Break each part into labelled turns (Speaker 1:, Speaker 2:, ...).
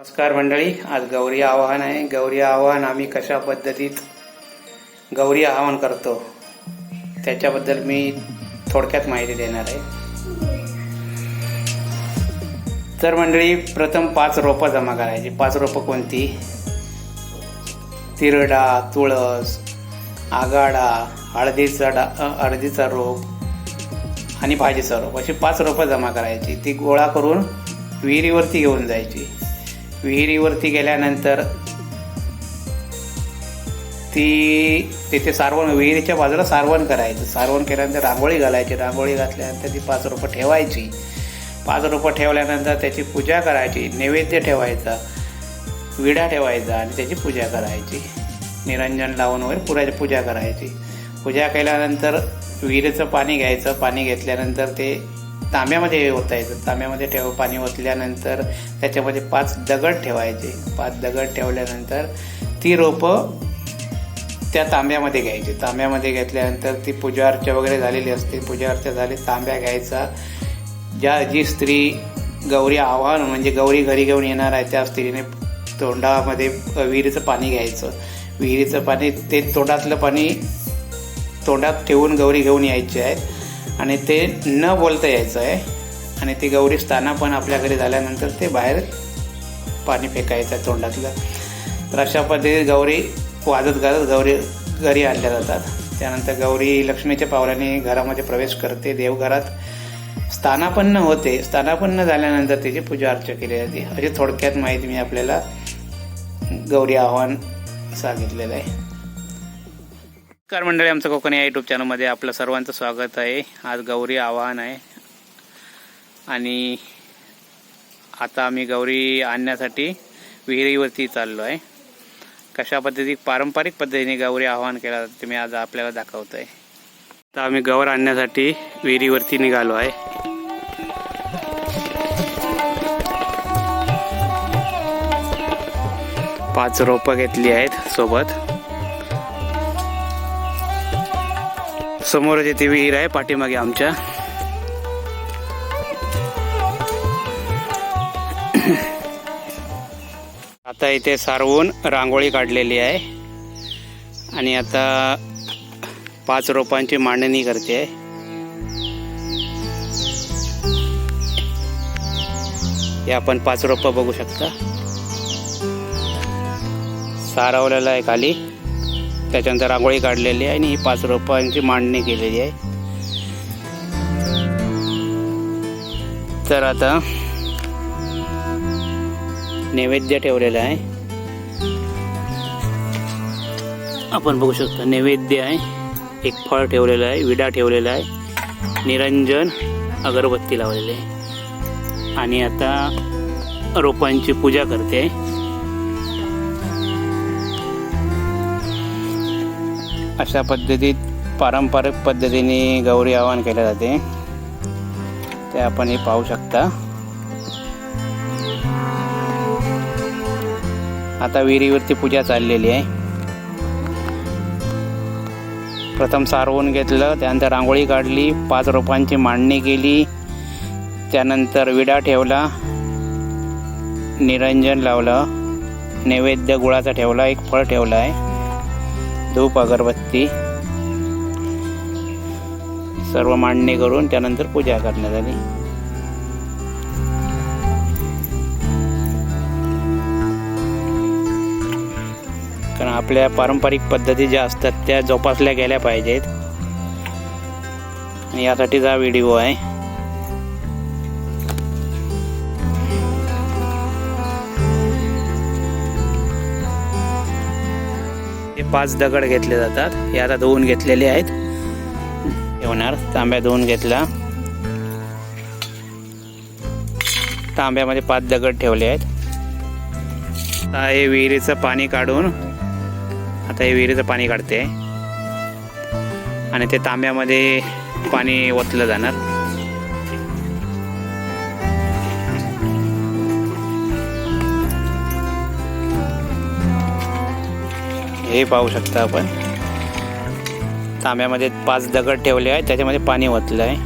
Speaker 1: नमस्कार मंडळी आज गौरी आवाहन आहे. गौरी आवाहन आम्ही कशा पद्धतीत गौरी आवाहन करतो त्याच्याबद्दल मी थोडक्यात माहिती देणार आहे. तर मंडळी प्रथम पाच रोपं जमा करायची. पाच रोपं कोणती? तिरडा तुळस आगाडा हळदीचा डा हळदीचा रोप आणि भाजीचा रोप. अशी पाच रोपं जमा करायची. ती गोळा करून विहिरीवरती घेऊन जायची. विहिरीवरती गेल्यानंतर ती तिथे सारवण विहिरीच्या बाजूला सारवण करायचं. सारवण केल्यानंतर रांगोळी घालायची. रांगोळी घातल्यानंतर ती पाच रुपये ठेवायची. पाच रुपये ठेवल्यानंतर त्याची पूजा करायची. नैवेद्य ठेवायचा. विडा ठेवायचा आणि त्याची पूजा करायची. निरंजन लावून वगैरे पुराची पूजा करायची. पूजा केल्यानंतर विहिरीचं पाणी घ्यायचं. पाणी घेतल्यानंतर ते तांब्यामध्ये ओतायचं तांब्यामध्ये ठेव पाणी ओतल्यानंतर त्याच्यामध्ये पाच दगड ठेवायचे. पाच दगड ठेवल्यानंतर ती रोपं त्या तांब्यामध्ये घ्यायची. तांब्यामध्ये घेतल्यानंतर ती पूजा अर्चा वगैरे झालेली असते. पूजा अर्चा झाली तांब्या घ्यायचा. ज्या जी स्त्री गौरी आव्हान म्हणजे गौरी घरी घेऊन येणार आहे त्या स्त्रीने तोंडामध्ये विहिरीचं पाणी घ्यायचं. विहिरीचं पाणी ते तोंडातलं पाणी तोंडात ठेवून गौरी घेऊन यायची आहे आणि ते न बोलता यायचं आहे. आणि ती गौरी स्थाना पण आपल्या घरी झाल्यानंतर ते बाहेर पाणी फेकायचं आहे तोंडातलं. तर अशा पद्धतीने गौरी वाजत गाजत गौरी घरी आणल्या जातात. त्यानंतर गौरी लक्ष्मीच्या पावलाने घरामध्ये प्रवेश करते. देवघरात स्थानापन्न होते. स्थानापन्न झाल्यानंतर त्याची पूजा अर्चा केली जाते. अशी थोडक्यात माहिती मी आपल्याला गौरी आव्हान सांगितलेलं आहे. नमस्कार मंडळी आमचं कोकणी या युट्यूब चॅनलमध्ये आपलं सर्वांचं स्वागत आहे. आज गौरी आवाहन आहे. आणि आता आम्ही गौरी आणण्यासाठी विहिरीवरती चाललो आहे. कशा पद्धती पारंपरिक पद्धतीने गौरी आवाहन केला ते मी आज आपल्याला दाखवतो आहे तर आम्ही गौर आणण्यासाठी विहिरीवरती निघालो आहे. पाच रोपं घेतली आहेत सोबत. समोरच येथे विहीर आहे पाठीमागे आमच्या. आता इथे सारवून रांगोळी काढलेली आहे. आणि आता पाच रोपांची मांडणी करते. आहे हे आपण पाच रोपं बघू शकता. सारवलेलं आहे खाली. त्याच्यानंतर रांगोळी काढलेली आहे आणि ही पाच रोपांची मांडणी केलेली आहे. तर आता नैवेद्य ठेवलेला आहे. आपण बघू शकतो नैवेद्य आहे. एक फळ ठेवलेलं आहे विडा ठेवलेला आहे. निरंजन अगरबत्ती लावलेली आहे. आणि आता रोपांची पूजा करते. अशा पद्धतीत पारंपरिक पद्धतीने गौरी आवाहन केले जाते. ते आपण हे पाहू शकता. आता विहिरीवरती पूजा चाललेली आहे. प्रथम सारवून घेतलं त्यानंतर रांगोळी काढली पाच रोपांची मांडणी केली त्यानंतर विडा ठेवला निरंजन लावलं नैवेद्य गुळाचा ठेवला एक फळ ठेवलं आहे. धूप अगरबत्ती सर्व मांडणी करून त्यानंतर पूजा करण्यात आली. कारण आपल्या पारंपरिक पद्धती ज्या असतात त्या जोपासल्या गेल्या पाहिजेत. आणि यासाठीचा हा व्हिडिओ आहे. हे पाच दगड घेतले जातात. हे आता धुवून घेतलेले आहेत. ठेवणार तांब्या धुवून घेतला. तांब्यामध्ये पाच दगड ठेवले आहेत. आता हे विहिरीचं पाणी काढून आता हे विहिरीचं पाणी काढते. आणि ते तांब्यामध्ये पाणी ओतलं जाणार. हे पाहू शकता आपण. तांब्यामध्ये पाच दगड ठेवले आहे त्याच्यामध्ये पाणी ओतलं आहे.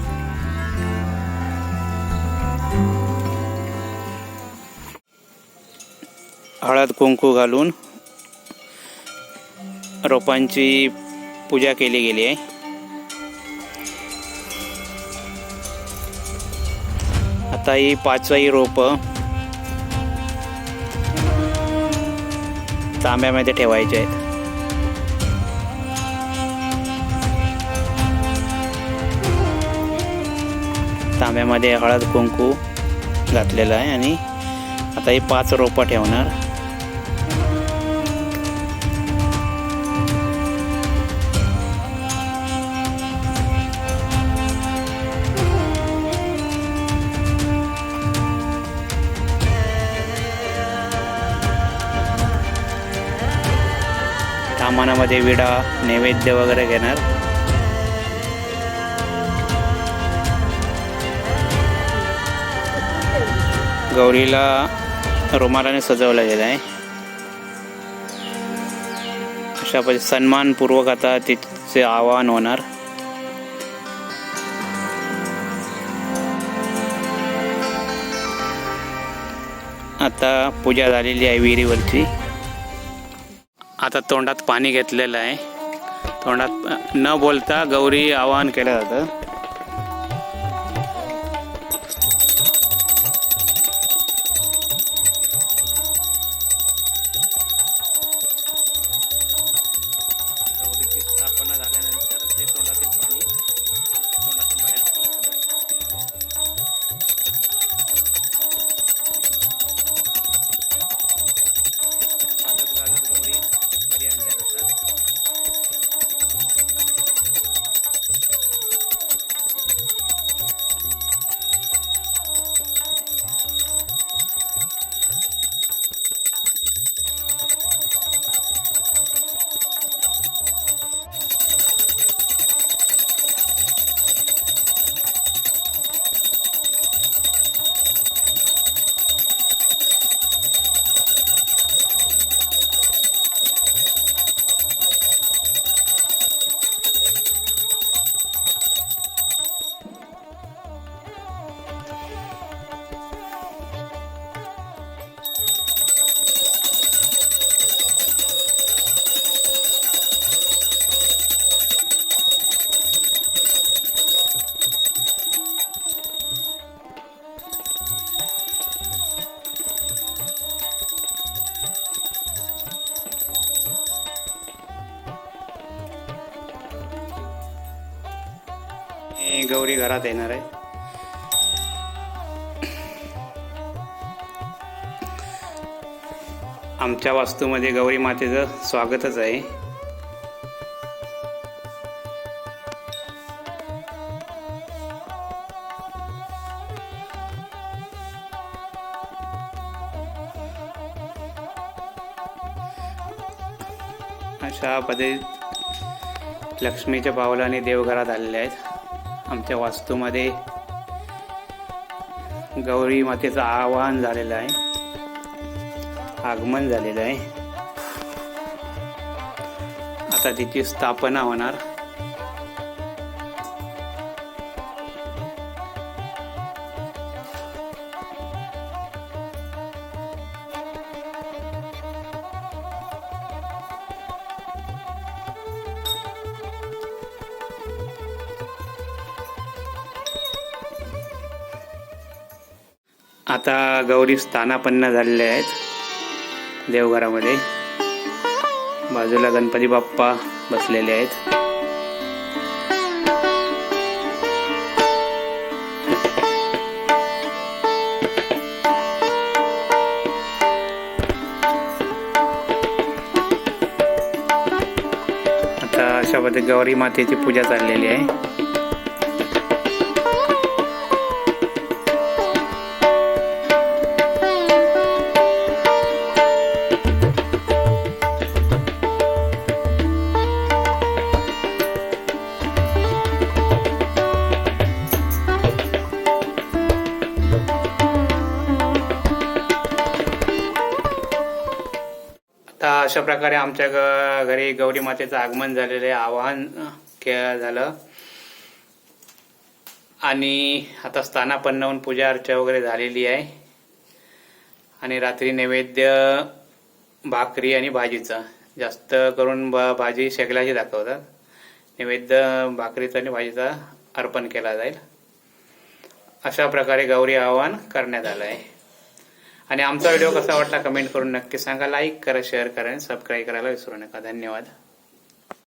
Speaker 1: हळद कुंकू घालून रोपांची पूजा केली गेली आहे. आता ही पाचही रोप तांब्यामध्ये ठेवायचे आहेत. तांब्यामध्ये हळद कुंकू घातलेलं आहे आणि आता हे पाच रोपं ठेवणार. सामानामध्ये विडा नैवेद्य वगैरे घेणार. गौरीला रुमालाने सजवलं गेलं आहे. अशा पद्धती सन्मानपूर्वक आता तिचे आवाहन होणार. आता पूजा झालेली आहे विहिरीवरची आता तोंडात पाणी घेतलेलं आहे. तोंडात न बोलता गौरी आवाहन केलं जातं. गौरी घरात येणार आहे. आमच्या वास्तूमध्ये गौरी मातेचं स्वागतच आहे. अशा पद्धतीत लक्ष्मीच्या पावलाने देवघरात आलेले आहेत. आमच्या वास्तूमध्ये गौरी मातेचं आवाहन झालेलं आहे. आगमन झालेलं आहे. आता तिची स्थापना होणार. आता गौरी स्थानापन्न झालेल्या आहेत. देवघरामध्ये. बाजूला गणपती बाप्पा बसलेले आहेत. आता अशा पद्धती गौरी मातेची पूजा चाललेली आहे. आता अशा प्रकारे आमच्या ग- घरी गौरी मातेचं आगमन झालेलं आहे आवाहन के झालं. आणि आता स्थानापन्न होऊन पूजा अर्चा वगैरे झालेली आहे. आणि रात्री नैवेद्य भाकरी आणि भाजीचा. जास्त करून ब भाजी शेकल्याची दाखवतात. नैवेद्य भाकरीचा आणि भाजीचा अर्पण केला जाईल. अशा प्रकारे गौरी आवाहन करण्यात आलं आहे. आणि आमचा व्हिडिओ कसा वाटला कमेंट करून नक्की सांगा. लाईक करा शेअर करा आणि सबस्क्राईब करायला विसरू नका. धन्यवाद.